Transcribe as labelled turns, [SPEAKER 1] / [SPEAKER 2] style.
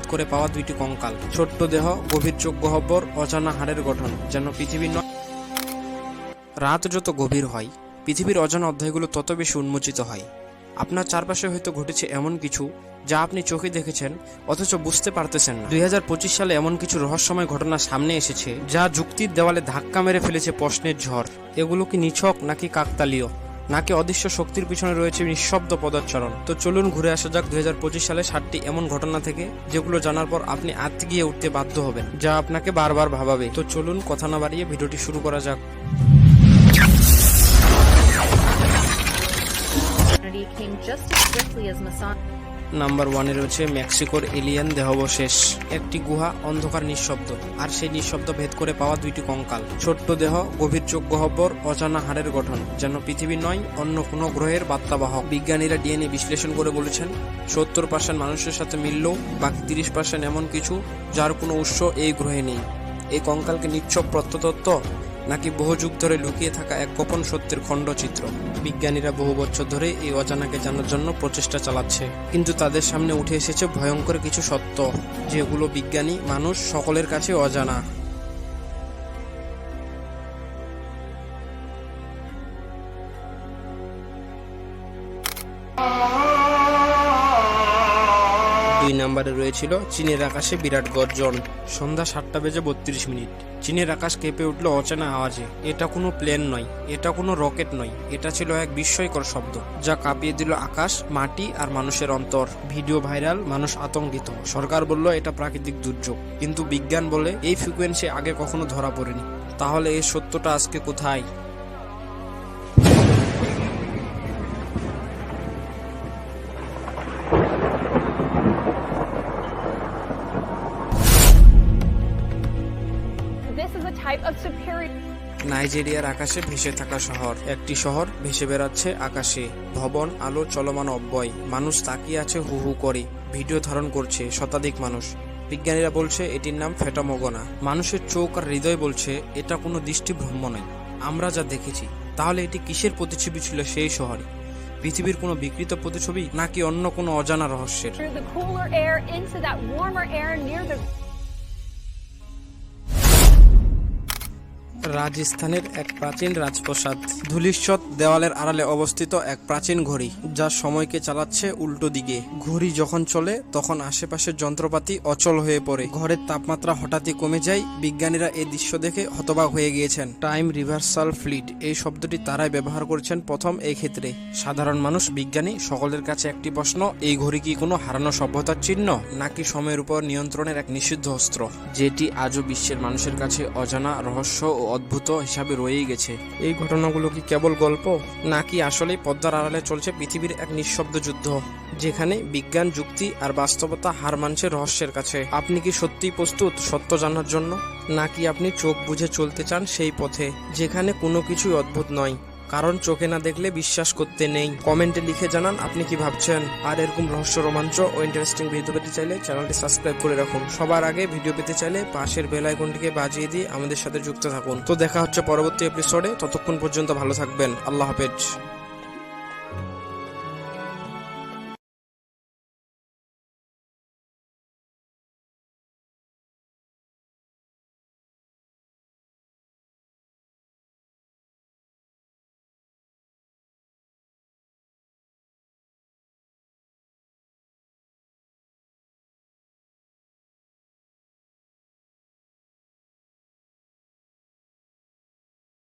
[SPEAKER 1] ভেদ করে পাওয়া দুইটি কঙ্কাল, ছোট্ট দেহ, গভীর চোখ গহ্বর, অজানা হাড়ের গঠন, যেন পৃথিবীর রাত যত গভীর হয়, পৃথিবীর অজানা অধ্যায়গুলো তত বেশি উন্মোচিত হয়। আপনার চারপাশে হয়তো ঘটেছে এমন কিছু যা আপনি চোখে দেখেছেন, অথচ বুঝতে পারতেছেন না। দুই হাজার পঁচিশ সালে এমন কিছু রহস্যময় ঘটনা সামনে এসেছে, যা যুক্তির দেওয়ালে ধাক্কা মেরে ফেলেছে প্রশ্নের ঝড়। এগুলো কি নিছক নাকি কাকতালীয়? নাকি অদৃশ্য শক্তির পিছনে রয়েছে নিঃশব্দ পদাচ্চরণ তো চলুন ঘুরে আসা যাক দু হাজার পঁচিশ সালে সাতটি এমন ঘটনা থেকে, যেগুলো জানার পর আপনি আত্মে গিয়ে উঠতে বাধ্য হবেন, যা আপনাকে বারবার ভাবাবে তো চলুন কথা না বাড়িয়ে ভিডিওটি শুরু করা যাক
[SPEAKER 2] came just as quickly as.
[SPEAKER 1] Number ওয়ানে রয়েছে, মেক্সিকোর এলিয়ান দেহাবশেষ। একটি গুহা অন্ধকার নিঃশব্দ, আর সেই নিঃশব্দ ভেদ করে পাওয়া দুইটি কঙ্কাল। ছোট্ট দেহ, গভীর চোখ গহ্বর অজানা হাড়ের গঠন, যেন পৃথিবী নয়, অন্য কোনো গ্রহের বার্তাবাহক। বিজ্ঞানীরা ডিএনএ বিশ্লেষণ করে বলেছেন, সত্তর পার্সেন্ট মানুষের সাথে মিললেও বাকি তিরিশ পার্সেন্ট এমন কিছু যার কোনো উৎস এই গ্রহে নেই। এই কঙ্কালকে নিচ্ছক প্রত্নতত্ত্ব নাকি বহু যুগ ধরে লুকিয়ে থাকা এক গোপন সত্যের খণ্ড চিত্র বিজ্ঞানীরা বহু বছর ধরে এই অজানাকে জানার জন্য প্রচেষ্টা চালাচ্ছে। কিন্তু তাদের সামনে উঠে এসেছে ভয়ঙ্কর কিছু সত্য, যেগুলো বিজ্ঞানী, মানুষ সকলের কাছে অজানা। দুই নম্বরে রয়েছিল চীনের আকাশে বিরাট গর্জন। সন্ধ্যা সাতটা বেজে বত্রিশ মিনিট। চীনের আকাশ কেঁপে উঠল অচেনা আওয়াজে। এটা কোনো প্লেন নয়, এটা কোনো রকেট নয়, এটা ছিল এক বিস্ময়কর শব্দ, যা কাঁপিয়ে দিল আকাশ, মাটি আর মানুষের অন্তর। ভিডিও ভাইরাল, মানুষ আতঙ্কিত। সরকার বলল, এটা প্রাকৃতিক দুর্যোগ। কিন্তু বিজ্ঞান বলে, এই ফ্রিকোয়েন্সি আগে কখনো ধরা পড়েনি। তাহলে এই সত্যটা আজকে কোথায়?
[SPEAKER 3] This is a type of superior.
[SPEAKER 1] নাইজেরিয়ার আকাশে ভেসে থাকা শহর। একটি শহর ভেসে বেড়াচ্ছে আকাশে। ভবন আলো চলমান অব্যয়। মানুষ তাকিয়ে আছে হু হু করে। ভিডিও ধারণ করছে শতাধিক মানুষ। বিজ্ঞানীরা বলছে এটির নাম ফেটামোগনা। মানুষের চোখ আর হৃদয় বলছে এটা কোনো দৃষ্টিভ্রম্য নয়। আমরা যা দেখেছি তাহলে এটি কিসের প্রতিচ্ছবি ছিল সেই শহরে? পৃথিবীর কোনো বিকৃত প্রতিচ্ছবি নাকি অন্য কোনো অজানা রহস্যের? রাজস্থানের এক প্রাচীন রাজপ্রাসাদ। ধুলিশ্বত দেওয়ালের আড়ালে অবস্থিত এক প্রাচীন ঘড়ি, যা সময়কে চালাচ্ছে উল্টো দিকে। ঘড়ি যখন চলে, তখন আশেপাশের যন্ত্রপাতি অচল হয়ে পড়ে। ঘরের তাপমাত্রা হঠাৎই কমে যায়। বিজ্ঞানীরা এই দৃশ্য দেখে হতবাক হয়ে গিয়েছেন। টাইম রিভার্সাল ফ্লিট, এই শব্দটি তারাই ব্যবহার করেছেন প্রথম এই ক্ষেত্রে। সাধারণ মানুষ, বিজ্ঞানী, সকলের কাছে একটি প্রশ্ন, এই ঘড়ি কি কোনো হারানো সভ্যতার চিহ্ন, নাকি সময়ের উপর নিয়ন্ত্রণের এক নিষিদ্ধ অস্ত্র? যেটি আজও বিশ্বের মানুষের কাছে অজানা রহস্য ও অদ্ভুত হিসাবে রয়েই গেছে। এই ঘটনাগুলো কি কেবল গল্প? নাকি আসলেই পদ্মার আড়ালে চলছে পৃথিবীর এক নিঃশব্দ যুদ্ধ, যেখানে বিজ্ঞান, যুক্তি আর বাস্তবতা হার মানছে রহস্যের কাছে? আপনি কি সত্যিই প্রস্তুত সত্য জানার জন্য? নাকি আপনি চোখ বুঝে চলতে চান সেই পথে, যেখানে কোনো কিছুই অদ্ভুত নয়? কারণ চোখে না দেখলে বিশ্বাস করতে নেই। কমেন্টে লিখে জানান, আপনি কি ভাবছেন? আর এরকম রহস্য রোমাঞ্চ ও ইন্টারেস্টিং ভিডিও পেতে চাইলে চ্যানেলটি সাবস্ক্রাইব করে রাখুন। সবার আগে ভিডিও পেতে চাইলে পাশের বেল আইকনটিকে বাজিয়ে দিয়ে আমাদের সাথে যুক্ত থাকুন। তো দেখা হচ্ছে পরবর্তী এপিসোডে ততক্ষণ পর্যন্ত ভালো থাকবেন। আল্লাহ হাফেজ।